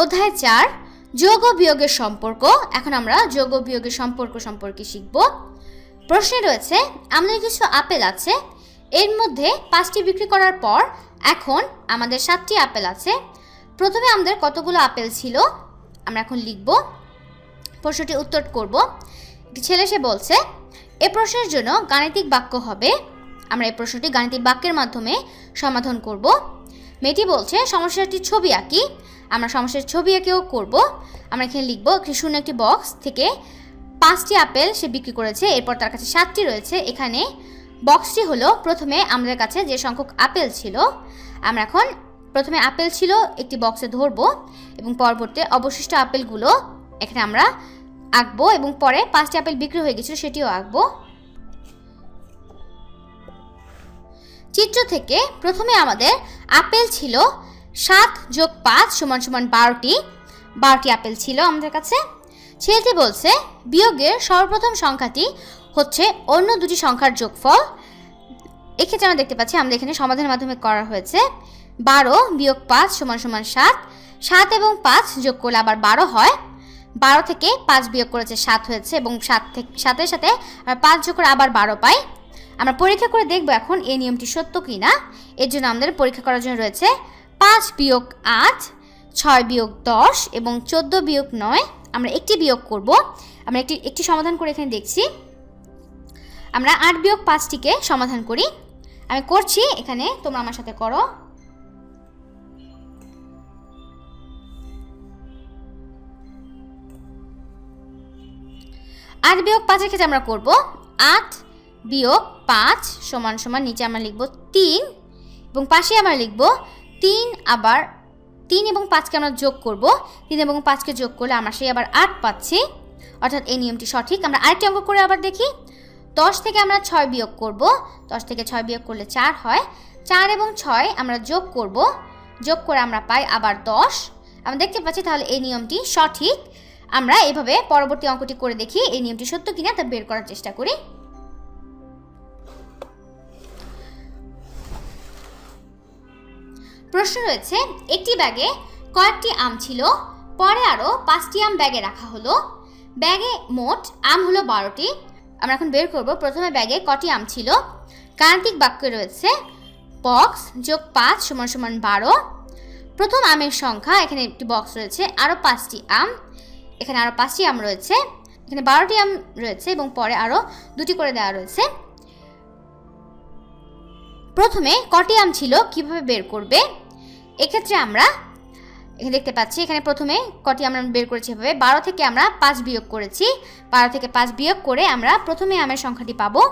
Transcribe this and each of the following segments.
অধ্যায় চার, যোগ ও বিয়োগের সম্পর্ক। এখন আমরা যোগ ও বিয়োগের সম্পর্ক সম্পর্কে শিখব। প্রশ্নে রয়েছে, আমাদের কিছু আপেল আছে। এর মধ্যে পাঁচটি বিক্রি করার পর এখন আমাদের সাতটি আপেল আছে। প্রথমে আমাদের কতগুলো আপেল ছিল? আমরা এখন লিখব। প্রশ্নটি উত্তর করব। একটি ছেলে সে বলছে, এ প্রশ্নের জন্য গাণিতিক বাক্য হবে। আমরা এই প্রশ্নটি গাণিতিক বাক্যের মাধ্যমে সমাধান করব। মেয়েটি বলছে, সমস্যাটির ছবি আঁকি। আমরা সমস্যার ছবি এঁকেও করব। আমরা এখানে লিখব শূন্য, একটি বক্স থেকে পাঁচটি আপেল সে বিক্রি করেছে, এরপর তার কাছে সাতটি রয়েছে। এখানে বক্সটি হলো, প্রথমে আমাদের কাছে যে সংখ্যক আপেল ছিল, আমরা এখন প্রথমে আপেল ছিল একটি বক্সে ধরবো এবং পরবর্তী অবশিষ্ট আপেলগুলো এখানে আমরা আঁকবো এবং পরে পাঁচটি আপেল বিক্রি হয়ে গেছিল সেটিও আঁকবো। চিত্র থেকে প্রথমে আমাদের আপেল ছিল সাত যোগ পাঁচ সমান সমান বারোটি। বারোটি আপেল ছিল আমাদের কাছে। ছেলেটি বলছে, বিয়োগের সর্বপ্রথম সংখ্যাটি হচ্ছে অন্য দুটি সংখ্যার যোগফল। এক্ষেত্রে আমরা দেখতে পাচ্ছি, আমাদের এখানে সমাধানের মাধ্যমে করা হয়েছে। বারো বিয়োগ পাঁচ সমান সমান সাত। সাত এবং পাঁচ যোগ করলে আবার বারো হয়। বারো থেকে পাঁচ বিয়োগ করেছে সাত হয়েছে এবং সাত থেকে সাতের সাথে পাঁচ যোগ করে আবার বারো পাই। আমরা পরীক্ষা করে দেখব এখন এই নিয়মটি সত্য কি না এর জন্য আমাদের পরীক্ষা করার জন্য রয়েছে পাঁচ বিয়োগ আট, ছয় বিয়োগ দশ এবং চোদ্দ বিয়োগ নয়। আমরা একটি বিয়োগ করব। আমরা একটি একটি সমাধান করে এখানে দেখছি। আমরা আট বিয়োগ পাঁচটিকে সমাধান করি। আমি করছি, এখানে তোমরা আমার সাথে করো। আট বিয়োগ পাঁচের ক্ষেত্রে আমরা করব। আট বিয়োগ পাঁচ সমান সমান নিচে আমরা লিখব তিন এবং পাশে আমরা লিখব তিন আবার তিন এবং পাঁচকে আমরা যোগ করব। তিন এবং পাঁচকে যোগ করলে আমরা সেই আবার আট পাচ্ছি। অর্থাৎ এই নিয়মটি সঠিক। আমরা আরেকটি অঙ্ক করে আবার দেখি। দশ থেকে আমরা ছয় বিয়োগ করব। দশ থেকে ছয় বিয়োগ করলে চার হয়। চার এবং ছয় আমরা যোগ করব। যোগ করে আমরা পাই আবার দশ। আমরা দেখতে পাচ্ছি তাহলে এই নিয়মটি সঠিক। আমরা এভাবে পরবর্তী অঙ্কটি করে দেখি। এই নিয়মটি সত্য কিনা তা বের করার চেষ্টা করি। প্রশ্ন রয়েছে, একটি ব্যাগে কয়েকটি আম ছিল, পরে আরও পাঁচটি আম ব্যাগে রাখা হলো। ব্যাগে মোট আম হলো বারোটি। আমরা এখন বের করব, প্রথমে ব্যাগে কটি আম ছিল। গাণিতিক বাক্য রয়েছে বক্স যোগ পাঁচ সমান সমান বারো। প্রথম আমের সংখ্যা, এখানে একটি বক্স রয়েছে আরও পাঁচটি আম। এখানে আরও পাঁচটি আম রয়েছে, এখানে বারোটি আম রয়েছে এবং পরে আরও দুটি করে দেওয়া রয়েছে। প্রথমে কটি আম ছিল, কীভাবে বের করবে? এক্ষেত্রে আমরা এখানে দেখতে পাচ্ছি, এখানে প্রথমে কটি আমরা বের করেছি এভাবে। বারো থেকে আমরা পাঁচ বিয়োগ করেছি। বারো থেকে পাঁচ বিয়োগ করে আমরা প্রথমে আমের সংখ্যাটি পাবো।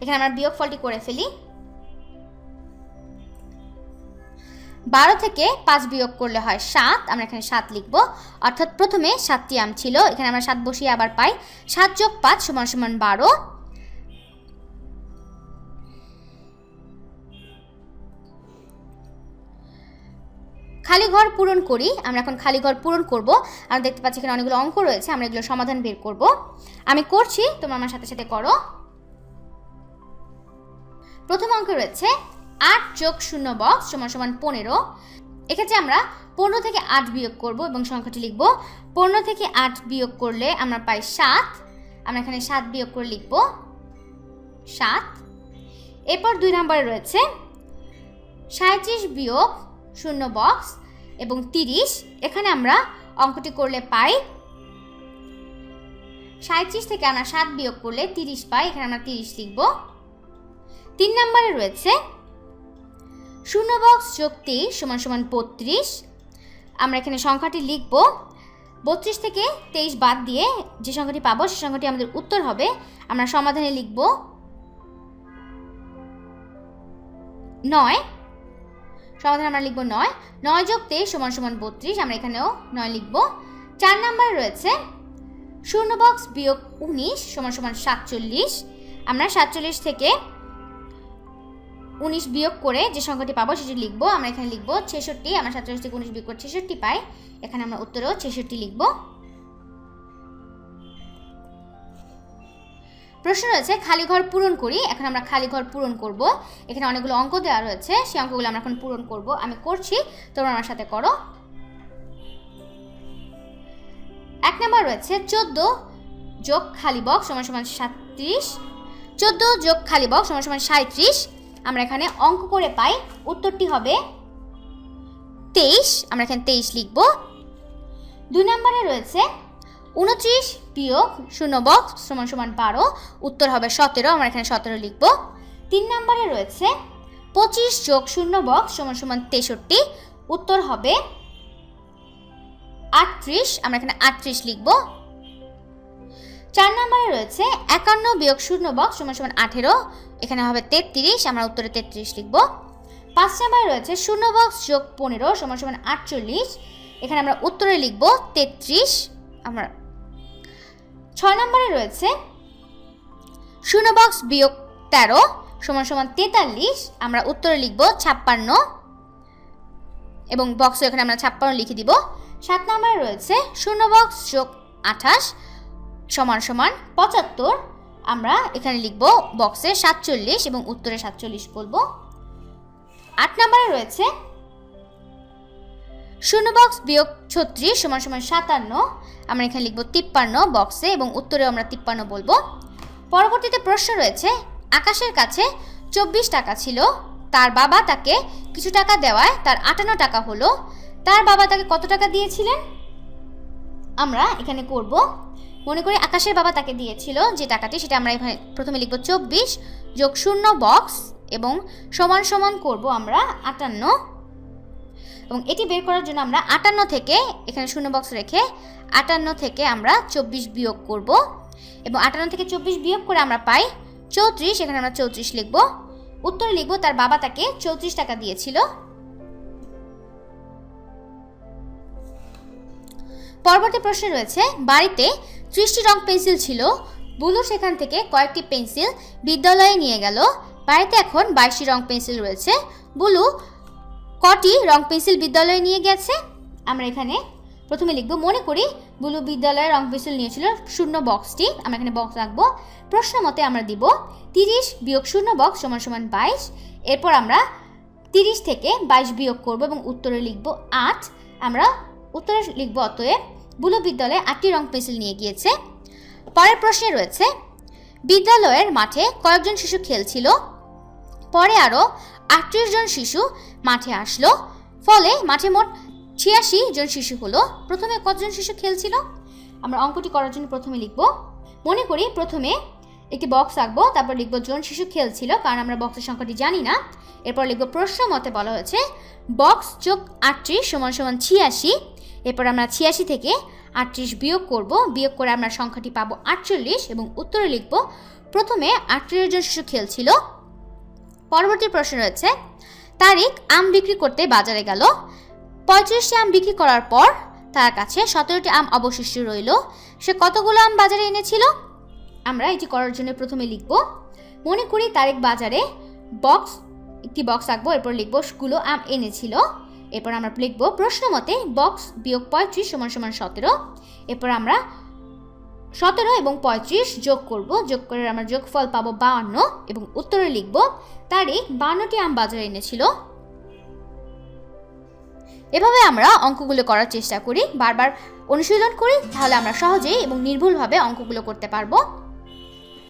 এখানে আমরা বিয়োগ ফলটি করে ফেলি। বারো থেকে পাঁচ বিয়োগ করলে হয় সাত, আমরা এখানে সাত লিখব। অর্থাৎ প্রথমে সাতটি আম ছিল, এখানে আমরা সাত বসিয়ে আবার পাই। সাত যোগ পাঁচ সমান সমান বারো। খালি ঘর পূরণ করি। আমরা এখন খালি ঘর পূরণ করব। আমরা দেখতে পাচ্ছি এখানে অনেকগুলো অঙ্ক রয়েছে। আমরা এগুলো সমাধান বের করব। আমি করছি, তোমরা আমার সাথে সাথে করো। প্রথম অঙ্ক রয়েছে, আট যোগ শূন্য বক্স সমান সমান পনেরো। এক্ষেত্রে আমরা পনেরো থেকে আট বিয়োগ করব এবং সংখ্যাটি লিখব। পনেরো থেকে আট বিয়োগ করলে আমরা পাই সাত। আমরা এখানে সাত বিয়োগ করে লিখব। সাত। এরপর দুই নম্বরে রয়েছে সাঁত্রিশ বিয়োগ শূন্য বক্স এবং তিরিশ। এখানে আমরা অঙ্কটি করলে পাই সাঁত্রিশ থেকে আমরা সাত বিয়োগ করলে তিরিশ পাই, এখানে আমরা তিরিশ লিখব। তিন নম্বরে রয়েছে শূন্য বক্স যোগ তেইশ সমান সমান বত্রিশ। আমরা এখানে সংখ্যাটি লিখব। বত্রিশ থেকে তেইশ বাদ দিয়ে যে সংখ্যাটি পাবো, সে সংখ্যাটি আমাদের উত্তর হবে। আমরা সমাধানে লিখব নয় সমাধান আমরা লিখব নয়। নয় যোগ তেইশ সমান সমান বত্রিশ, আমরা এখানেও নয় লিখব। চার নাম্বারে রয়েছে, শূন্য বক্স বিয়োগ উনিশ সমান সমান সাতচল্লিশ। আমরা সাতচল্লিশ থেকে উনিশ বিয়োগ করে যে সংখ্যাটি পাবো সেটি লিখব। আমরা এখানে লিখব ছেষট্টি, আমরা সাতচল্লিশ থেকে উনিশ বিয়োগ করে ছেষট্টি পাই। এখানে আমরা উত্তরেও ছেষট্টি লিখব। প্রশ্ন রয়েছে, খালি ঘর পূরণ করি, এখন আমরা খালি ঘর পূরণ করব। এখানে অনেকগুলো অঙ্ক দেওয়া রয়েছে, সেই অঙ্কগুলো আমরা এখন পূরণ করব। আমি করছি, তোমরা আমার সাথে করো। এক নাম্বার রয়েছে, চোদ্দ যোগ খালি বক্স সমান সমান সাতত্রিশ। চোদ্দ যোগ খালি বক্স সমান সমান সাঁত্রিশ আমরা এখানে অঙ্ক করে পাই, উত্তরটি হবে তেইশ। আমরা এখানে তেইশ লিখব। দুই নম্বরে রয়েছে উনত্রিশ বিয়োগ শূন্য বক্স সমান সমান বারো, উত্তর হবে সতেরো, আমরা এখানে সতেরো লিখব। তিন নম্বরে রয়েছে, পঁচিশ যোগ শূন্য বক্স সমান সমান তেষট্টি, উত্তর হবে আটত্রিশ, আমরা এখানে আটত্রিশ লিখব। চার নম্বরে রয়েছে, একান্ন বিয়োগ শূন্য বক্স সমান সমান আঠেরো, এখানে হবে তেত্রিশ, আমরা উত্তরে তেত্রিশ লিখব। পাঁচ নম্বরে রয়েছে, শূন্য বক্স যোগ পনেরো সমান সমান আটচল্লিশ, এখানে আমরা উত্তরে লিখব তেত্রিশ, আমরা ছয় নম্বরে রয়েছে শূন্য বক্স বিয়োগ তেরো সমান সমান তেতাল্লিশ। আমরা উত্তরে লিখব ছাপ্পান্ন এবং বক্স এখানে আমরা ছাপ্পান্ন লিখে দিব। সাত নম্বরে রয়েছে শূন্য বক্স যোগ আঠাশ সমান সমান পঁচাত্তর। আমরা এখানে লিখব বক্সে সাতচল্লিশ এবং উত্তরে সাতচল্লিশ বলব। আট নম্বরে রয়েছে শূন্য বক্স বিয়োগ ছত্রিশ সমান সমান সাতান্ন। আমরা এখানে লিখব তিপ্পান্ন বক্সে এবং উত্তরেও আমরা তিপ্পান্ন বলব। পরবর্তীতে প্রশ্ন রয়েছে, আকাশের কাছে চব্বিশ টাকা ছিল, তার বাবা তাকে কিছু টাকা দেওয়ায় তার আটান্ন টাকা হলো, তার বাবা তাকে কত টাকা দিয়েছিলেন? আমরা এখানে করব, মনে করি আকাশের বাবা তাকে দিয়েছিল যে টাকাটি, সেটা আমরা এখানে প্রথমে লিখব চব্বিশ যোগ শূন্য বক্স এবং সমান সমান করব আমরা আটান্ন। এবং এটি বের করার জন্য আমরা আটান্ন থেকে, এখানে শূন্য বক্স রেখে আটান্ন থেকে আমরা চব্বিশ বিয়োগ করব। এবং আটান্ন থেকে চব্বিশ বিয়োগ করে আমরা পাই চৌত্রিশ, এখানে আমরা চৌত্রিশ লিখব। উত্তরে লিখব তার বাবা তাকে চৌত্রিশ টাকা দিয়েছিল। পরবর্তী প্রশ্নে রয়েছে, বাড়িতে ত্রিশটি রং পেন্সিল ছিল। বুলু সেখান থেকে কয়েকটি পেন্সিল বিদ্যালয়ে নিয়ে গেল। বাড়িতে এখন বাইশটি রং পেন্সিল রয়েছে। বুলু কটি রং পেন্সিল বিদ্যালয়ে নিয়ে গেছে? আমরা এখানে প্রথমে লিখব, মনে করি বুলু বিদ্যালয়ে রং পেন্সিল নিয়েছিল শূন্য বক্সটি। আমরা এখানে বক্স রাখব। প্রশ্ন মতে আমরা দিব তিরিশ বিয়োগ শূন্য বক্স সমান সমান বাইশ। এরপর আমরা তিরিশ থেকে বাইশ বিয়োগ করব এবং উত্তরে লিখব আট। আমরা উত্তরে লিখব অতএব বুলু বিদ্যালয়ে আটটি রং পেন্সিল নিয়ে গিয়েছে। পরের প্রশ্নে রয়েছে, বিদ্যালয়ের মাঠে কয়েকজন শিশু খেলছিল। পরে আরও আটত্রিশ জন শিশু মাঠে আসলো। ফলে মাঠে মোট ছিয়াশি জন শিশু হলো। প্রথমে কতজন শিশু খেলছিল? আমরা অঙ্কটি করার জন্য প্রথমে লিখব। মনে করি প্রথমে একটি বক্স আঁকবো, তারপর লিখব জন শিশু খেলছিল, কারণ আমরা বক্সের সংখ্যাটি জানি না। এরপর লিখব প্রশ্ন মতে বলা হয়েছে, বক্স যোগ আটত্রিশ সমান সমান ছিয়াশি, এরপর আমরা ছিয়াশি থেকে আটত্রিশ বিয়োগ করব, বিয়োগ করে আমরা সংখ্যাটি পাবো আটচল্লিশ এবং উত্তরে লিখব, প্রথমে আটত্রিশ জন শিশু খেলছিল পরবর্তী প্রশ্ন রয়েছে তারিক আম বিক্রি করতে বাজারে গেল। পঁয়ত্রিশটি আম বিক্রি করার পর তার কাছে সতেরোটি আম অবশিষ্ট রইল। সে কতগুলো আম বাজারে এনেছিল? আমরা এটি করার জন্য প্রথমে লিখব। মনে করি তারিক বাজারে বক্স, একটি বক্স আঁকবো, এরপর লিখবগুলো আম এনেছিল। এরপর আমরা লিখব, প্রশ্ন মতে বক্স বিয়োগ পঁয়ত্রিশ সমান সমান সতেরো। এরপর আমরা সতেরো এবং পঁয়ত্রিশ যোগ করব, যোগ করে আমরা যোগফল পাবো বাহান্ন এবং উত্তরে লিখব তারিখ বান্নটি আম বাজারে এনেছিল। এভাবে আমরা অঙ্কগুলো করার চেষ্টা করি, বারবার অনুশীলন করি, তাহলে আমরা সহজেই এবং নির্ভুলভাবে অঙ্কগুলো করতে পারব।